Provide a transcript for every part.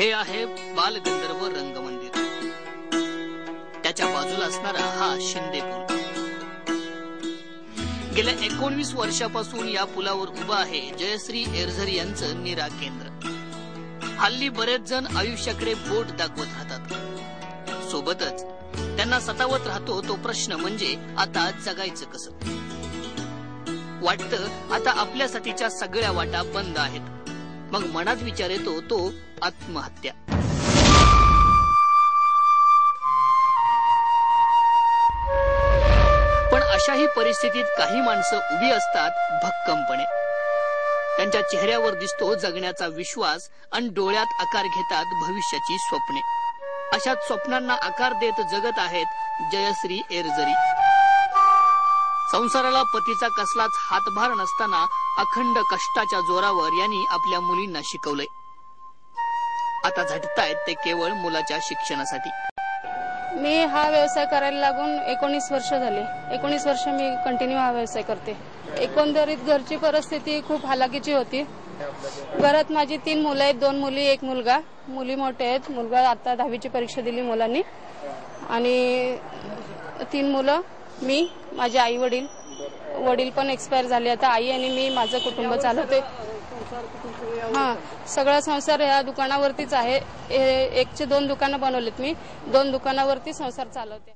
हे आहे बालगंधर्व रंगमंदिर. त्याच्या बाजूला असणारा हा शिंदे पूल. गेल्या एकोणवीस वर्षापासून या पुलावर उभं आहे जयश्री एरझर यांचं निरा केंद्र. हल्ली बरेच जण आयुष्याकडे बोट दाखवत राहतात. सोबतच त्यांना सतावत राहतो तो प्रश्न म्हणजे आता जगायचं कसं? वाटतं आता आपल्यासाठीच्या सगळ्या वाटा बंद आहेत. मग मनात विचार येतो तो आत्महत्या. पण अशाही परिस्थितीत काही माणसं उभी असतात भक्कमपणे. त्यांच्या चेहऱ्यावर दिसतो जगण्याचा विश्वास आणि डोळ्यात आकार घेतात भविष्याची स्वप्ने. अशा स्वप्नांना आकार देत जगत आहेत जयश्री एरजरी. संसाराला पतीचा कसलाच हातभार नसताना अखंड कष्टाच्या जोरावर यांनी आपल्या मुलींना शिकवलंय. आता झटतायत ते केवळ मुलाच्या शिक्षणासाठी. मी हा व्यवसाय करायला लागून एकोणीस वर्ष झाले. एकोणीस वर्ष मी कंटिन्यू हा व्यवसाय करते. एकंदरीत घरची परिस्थिती खूप हालाकीची होती. घरात माझी तीन मुलं आहेत दोन मुली एक मुलगा. मुली मोठे आहेत. मुलगा आता दहावीची परीक्षा दिली मुलांनी. आणि तीन मुलं मी माझे आई वडील वडील पण एक्सपायर झाले. आता आई आणि मी माझं कुटुंब चालवते हा सगळा संसार या दुकानावरतीच आहे. एकचे दोन दुकानं बनवलेत मी. दोन दुकानावरती संसार चालवते.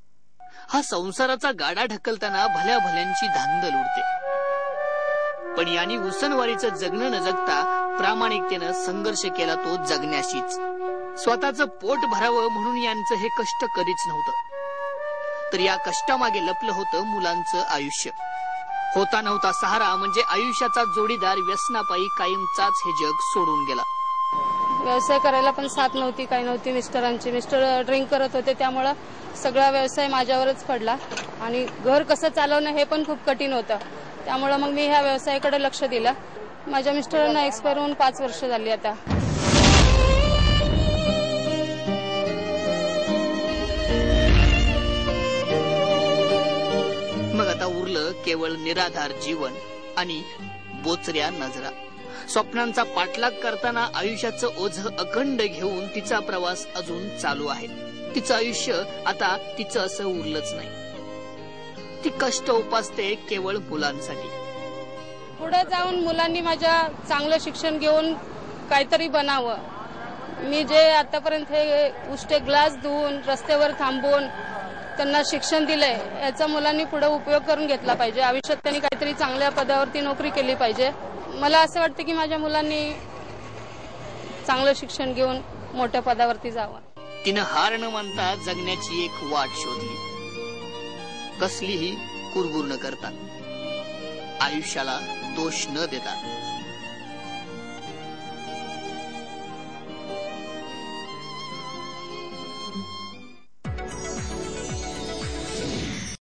हा संसाराचा गाडा ढकलताना भल्या भल्यांची धांदल उडते पण यांनी उसनवारीचं जगणं न जगता प्रामाणिकतेनं संघर्ष केला तो जगण्याशीच. स्वतःचं पोट भरावं म्हणून यांचं हे कष्ट कधीच नव्हतं. तर या कष्टामागे लपलं होतं मुलांचं आयुष्य. होता नव्हता सहारा म्हणजे आयुष्याचा जोडीदार व्यसनापायी कायमचाच हे जग सोडून गेला. व्यवसाय करायला पण साथ नव्हती काही नव्हती मिस्टरांची. मिस्टर ड्रिंक करत होते त्यामुळं सगळा व्यवसाय माझ्यावरच पडला. आणि घर कसं चालवणं हे पण खूप कठीण होतं. त्यामुळं मग मी ह्या व्यवसायाकडे लक्ष दिलं. माझ्या मिस्टरांना एक्सपायर होऊन पाच वर्ष झाली आता. केवळ निराधार जीवन आणि बोचऱ्या नजरा. स्वप्नांचा पाठलाग करताना आयुष्याचं ओझ अखंड घेऊन तिचा प्रवास अजून चालू आहे. तिचं आयुष्य आता तिचं असं उरलंच नाही. ती कष्ट उपासते केवळ मुलांसाठी. पुढे जाऊन मुलांनी माझ्या चांगलं शिक्षण घेऊन काहीतरी बनावं. मी जे आतापर्यंत हे उष्टे ग्लास धुवून रस्त्यावर थांबून त्यांना शिक्षण दिलंय याचा मुलांनी पुढे उपयोग करून घेतला पाहिजे. आयुष्यात त्यांनी काहीतरी चांगल्या पदावरती नोकरी केली पाहिजे. मला असं वाटतं की माझ्या मुलांनी चांगलं शिक्षण घेऊन मोठ्या पदावरती जावं. तिनं हार न मानता जगण्याची एक वाट शोधली. कसलीही कुरबुर न करता आयुष्याला दोष न देता